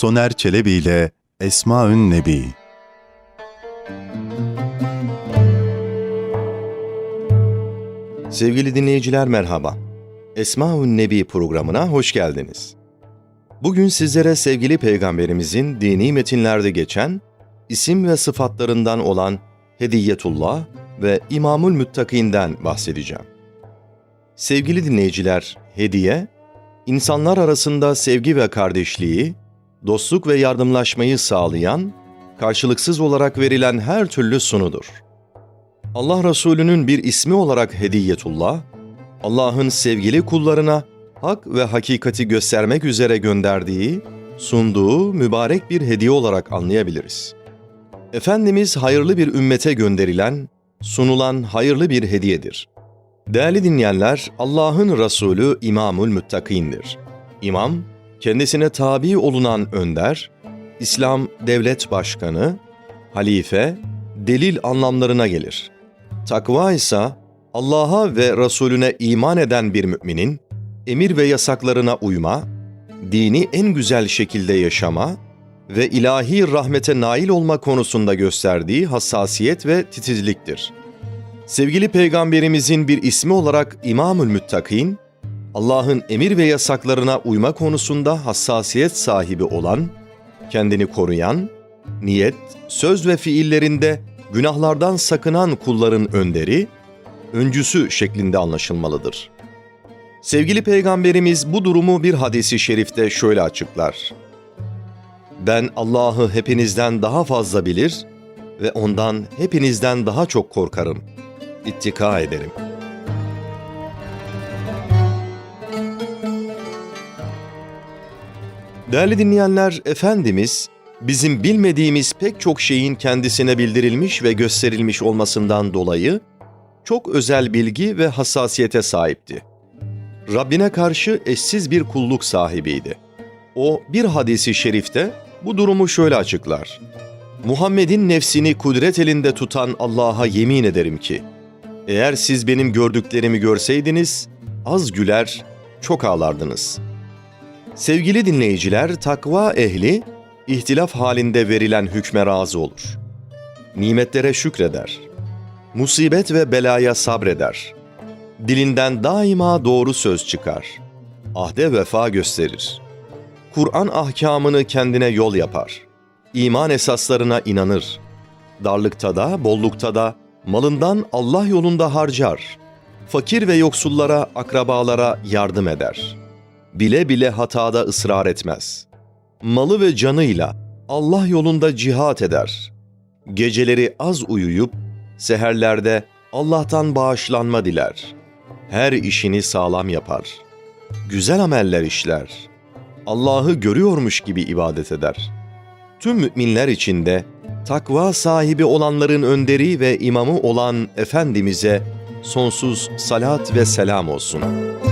Soner Çelebi ile Esmaün Nebi. Sevgili dinleyiciler merhaba. Esmaun Nebi programına hoş geldiniz. Bugün sizlere sevgili peygamberimizin dini metinlerde geçen isim ve sıfatlarından olan Hediyetullah ve İmamul Müttakinden bahsedeceğim. Sevgili dinleyiciler, hediye, insanlar arasında sevgi ve kardeşliği, dostluk ve yardımlaşmayı sağlayan, karşılıksız olarak verilen her türlü sunudur. Allah Resulü'nün bir ismi olarak Hediyetullah, Allah'ın sevgili kullarına hak ve hakikati göstermek üzere gönderdiği, sunduğu mübarek bir hediye olarak anlayabiliriz. Efendimiz hayırlı bir ümmete gönderilen, sunulan hayırlı bir hediyedir. Değerli dinleyenler, Allah'ın Resulü İmamül Müttakindir. İmam, kendisine tabi olunan önder, İslam devlet başkanı, halife, delil anlamlarına gelir. Takva ise Allah'a ve Resulüne iman eden bir müminin emir ve yasaklarına uyma, dini en güzel şekilde yaşama ve ilahi rahmete nail olma konusunda gösterdiği hassasiyet ve titizliktir. Sevgili Peygamberimizin bir ismi olarak İmamül Müttakin, Allah'ın emir ve yasaklarına uyma konusunda hassasiyet sahibi olan, kendini koruyan, niyet, söz ve fiillerinde günahlardan sakınan kulların önderi, öncüsü şeklinde anlaşılmalıdır. Sevgili Peygamberimiz bu durumu bir hadisi şerifte şöyle açıklar. Ben Allah'ı hepinizden daha fazla bilir ve ondan hepinizden daha çok korkarım. İttika ederim. Değerli dinleyenler, Efendimiz bizim bilmediğimiz pek çok şeyin kendisine bildirilmiş ve gösterilmiş olmasından dolayı çok özel bilgi ve hassasiyete sahipti. Rabbine karşı eşsiz bir kulluk sahibiydi. O bir hadisi şerifte bu durumu şöyle açıklar. Muhammed'in nefsini kudret elinde tutan Allah'a yemin ederim ki, eğer siz benim gördüklerimi görseydiniz, az güler, çok ağlardınız. Sevgili dinleyiciler, takva ehli, ihtilaf halinde verilen hükme razı olur. Nimetlere şükreder. Musibet ve belaya sabreder. Dilinden daima doğru söz çıkar. Ahde vefa gösterir. Kur'an ahkamını kendine yol yapar. İman esaslarına inanır. Darlıkta da, bollukta da, malından Allah yolunda harcar. Fakir ve yoksullara, akrabalara yardım eder. Bile bile hatada ısrar etmez.'' malı ve canıyla Allah yolunda cihat eder. Geceleri az uyuyup seherlerde Allah'tan bağışlanma diler. Her işini sağlam yapar. Güzel ameller işler. Allah'ı görüyormuş gibi ibadet eder. Tüm müminler içinde takva sahibi olanların önderi ve imamı olan Efendimiz'e sonsuz salat ve selam olsun.''